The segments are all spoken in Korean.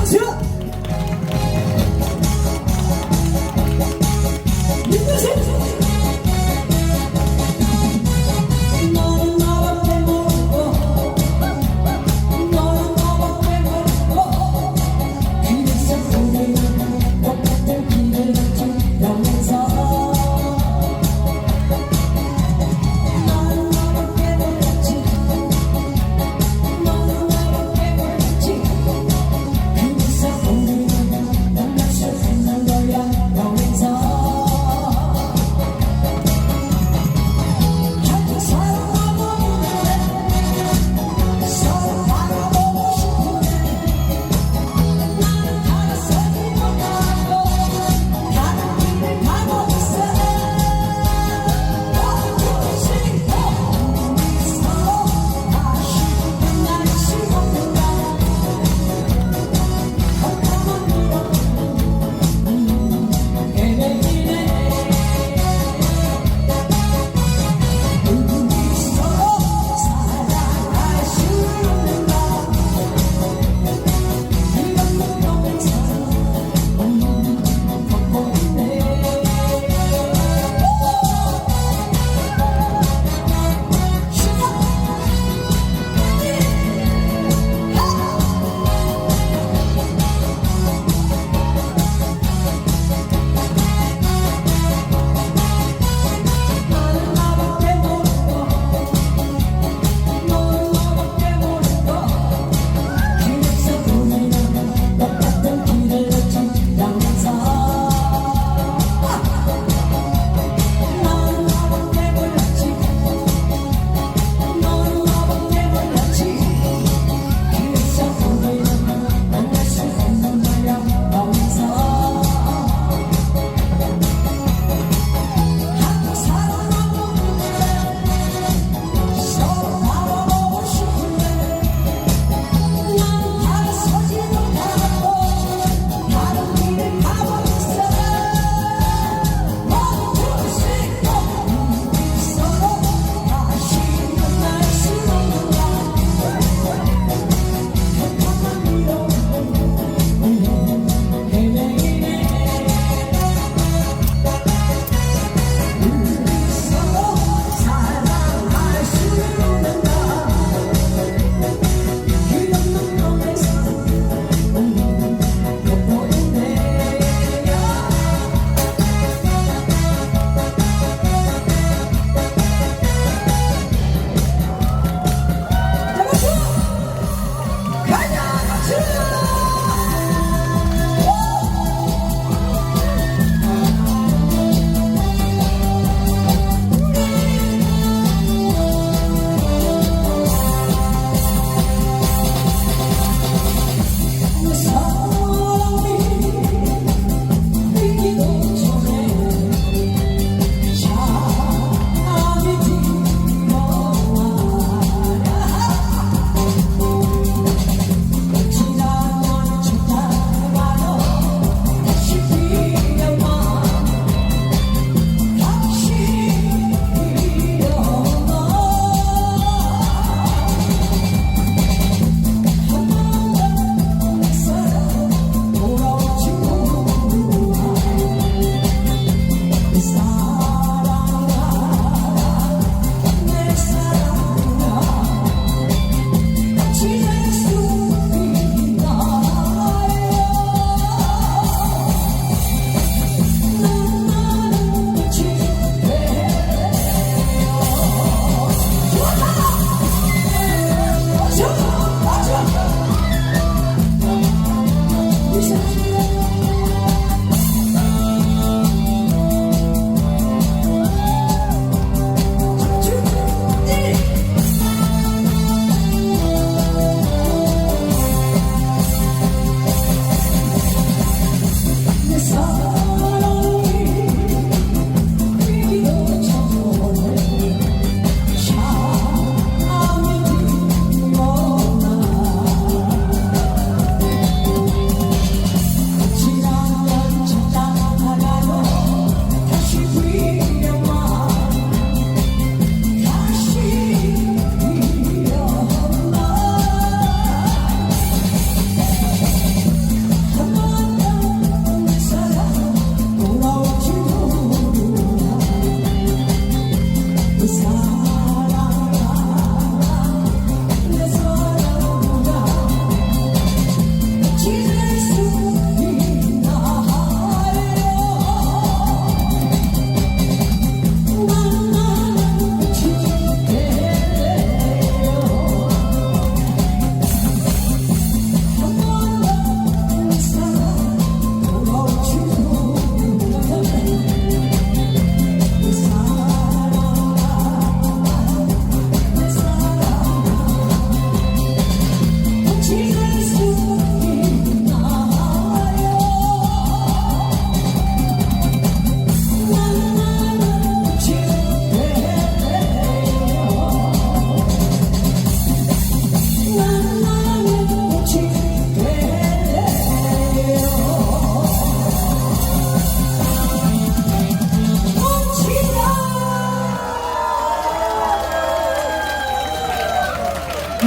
박수!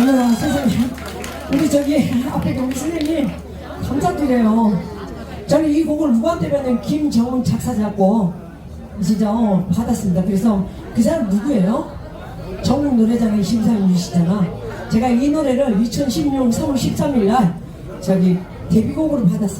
어머나 세상에. 우리 저기 앞에 우리 선생님 감사드려요. 저는 이 곡을 누구한테면 김정은 작사자고 진짜 어, 받았습니다. 그래서 그 사람 누구예요? 정릉 노래장의 심사위원이시잖아 제가 이 노래를 2016년 3월 13일 날 저기 데뷔곡으로 받았습니다